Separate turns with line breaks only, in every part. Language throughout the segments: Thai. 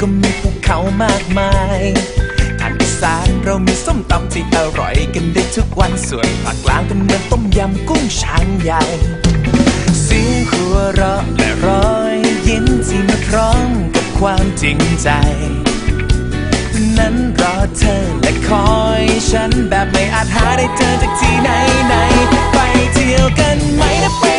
ก็มีภูเขามากมายทางอีสานเรามีส้มตำที่อร่อยกันได้ทุกวันส่วนภาคกลางเป็นเมืองต้มยำกุ้งช้างใหญ่เสียงหัวเราะและรอยยิ้มที่มาพร้อมกับความจริงใจนั้นรอเธอและคอยฉันแบบไม่อาจหาได้เจอจากที่ไหนไหน ไปเที่ยวกันไหมนะไป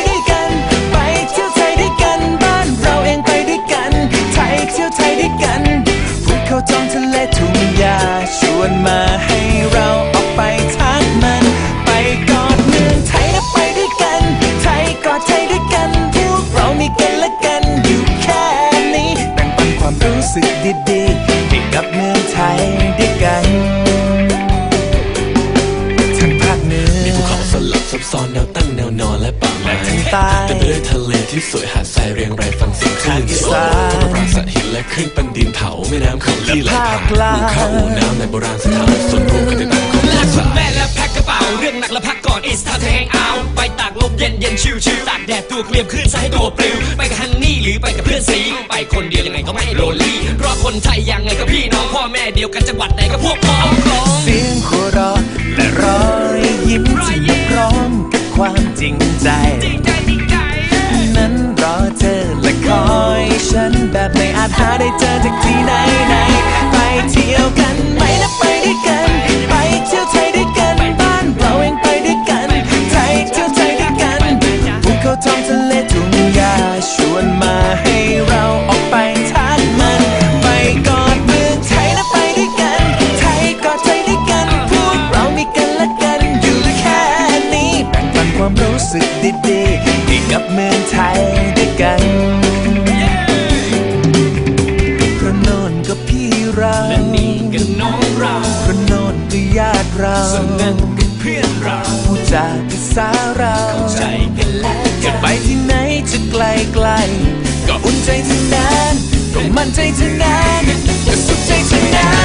ซับซ้อนแนวตั้งแนวนอนและป่าไม้
ทางใต้
เต็มไปด้วยทะเลที่สวยหาดทรายเรียงรายฟังเสียงคลื่น
ภาคอีสาน
ต้นปราสาทหินและคลื่นปันดินเผาแม่น้ำเขาที่ไหลผ่าน
ภาคกลาง
ภูเขาน้ำในโบราณสถานส่วนรวมกันติดตามของ
ลา
ภาก
คุ
ษา
เป๋าเรื่องหนักและพักก่อน it's time to hang out ไปตากลมเย็นเย็นชิวชิวตากแดดตัวเกลียมขึ้นซะให้ตัวปลิว ไปกับฮันนี่หรือไปกับเพื่อนสีไปคนเดียวยังไงก็ไม่โลลี่เพราะคนไทยยังไงก็พี่น้องพ่อแม่เดียวกันจังหวัดไหนก็พวกพ้องคล้อง
เสียงหัวเราะและรอยยิ้มที่มาพร้อมกับความจริงใจ
จริงใจจริงใจ
นั้นรอเธอและคอยฉันแบบไม่อาจหาได้เจอจากที่ไหนไหน และนี่ก็น้
องเรา
เพราะโน่นก็ญาติเรา
ส่วนนั่นก็เพื่อนเรา
ผู้จาภาษาเรา
ใจกันและ
จะไปที่ไหนจะไกลไกลๆก็อุ่นใจทั้งนั้นก็มั่นใจทั้งนั้นก็สุขใจทั้งนั้น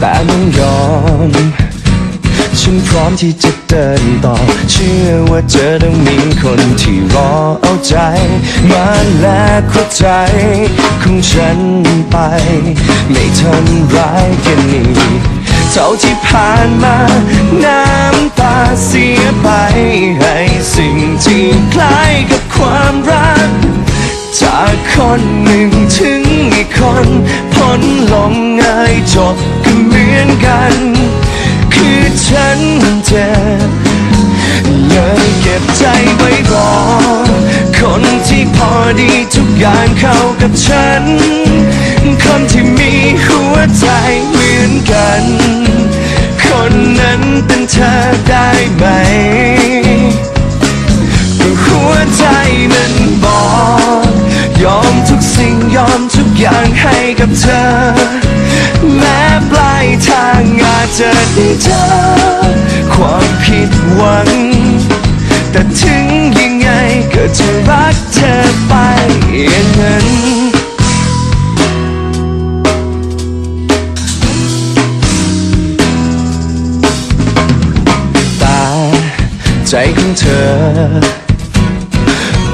แต่
ไม่ยอม ฉันพร้อมที่จะเดินต่อ เชื่อว่าเจอต้องมีคนที่รอเอาใจมาแลกหัวใจของฉันไป ไม่ทำร้ายกันอีกเท่าที่ผ่านมา น้ำตาเสียไป ให้สิ่งที่คล้ายกับความรัก จากคนหนึ่งถึงอีกคนพ้นลงง่ายจบก็เหมือนกัน คือฉันเจ็บเลยเก็บใจไว้รอคนที่พอดีทุกอย่างเข้ากับฉัน คนที่มีหัวใจเหมือนกัน คนนั้นนั้นเป็นเธอได้ไหม จะรักเธอไปอย่างนั้นตาใจของเธอ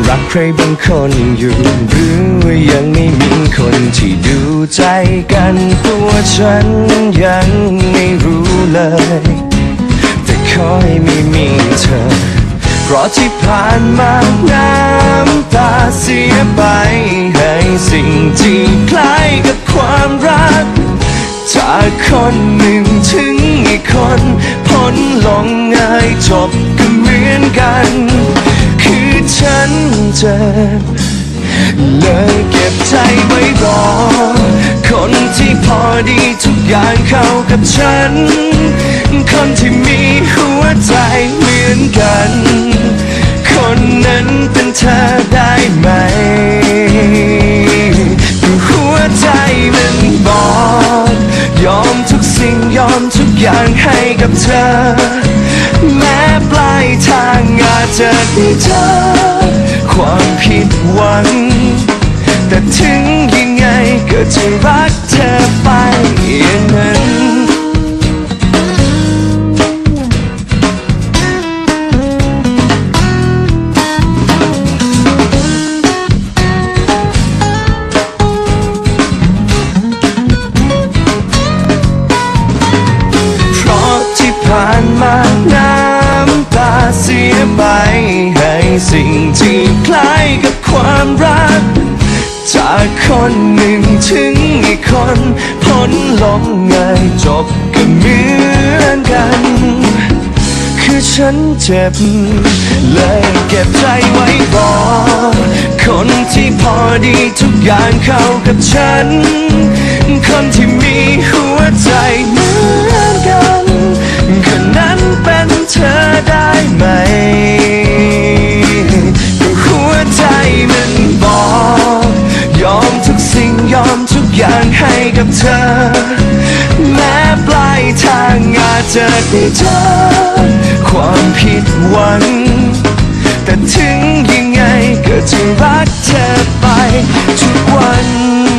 รักใครบางคนอยู่หรือว่ายังไม่มีคนที่ดูใจกันตัวฉันยังไม่รู้เลย แต่ขอให้ไม่มีเธอ เพราะที่ผ่านมาน้ำตาเสียไป ให้สิ่งที่คล้ายกับความรัก จากคนหนึ่งถึงอีกคนพ้นลงง่ายจบก็เหมือนกัน คือฉันเจ็บเลยเก็บใจไว้รอ คนที่พอดีทุกอย่างเข้ากับฉัน คนที่มีหัวใจเหมือนกัน คนนั้นเป็นเธอได้ไหมหัวใจมันบอกยอมทุกสิ่งยอมทุกอย่างให้กับเธอ แม้ปลายทางอาจจะได้เจอความผิดหวัง แต่ถึงยังไงก็จะรักเธอไปอย่างนั้น จากคนหนึ่งถึงอีกคนพ้นลมง่ายจบก็เหมือนกัน คือฉันเจ็บ เลยเก็บใจไว้บอก คนที่พอดีทุกอย่างเข้ากับฉัน คนที่มีหัวใจเหมือนกันคนนั้นเป็นเธอได้ไหม ให้กับเธอ แม้ปลายทางอาจเจอที่เจอความผิดหวัง แต่ถึงยังไงก็จะรักเธอไปทุกวัน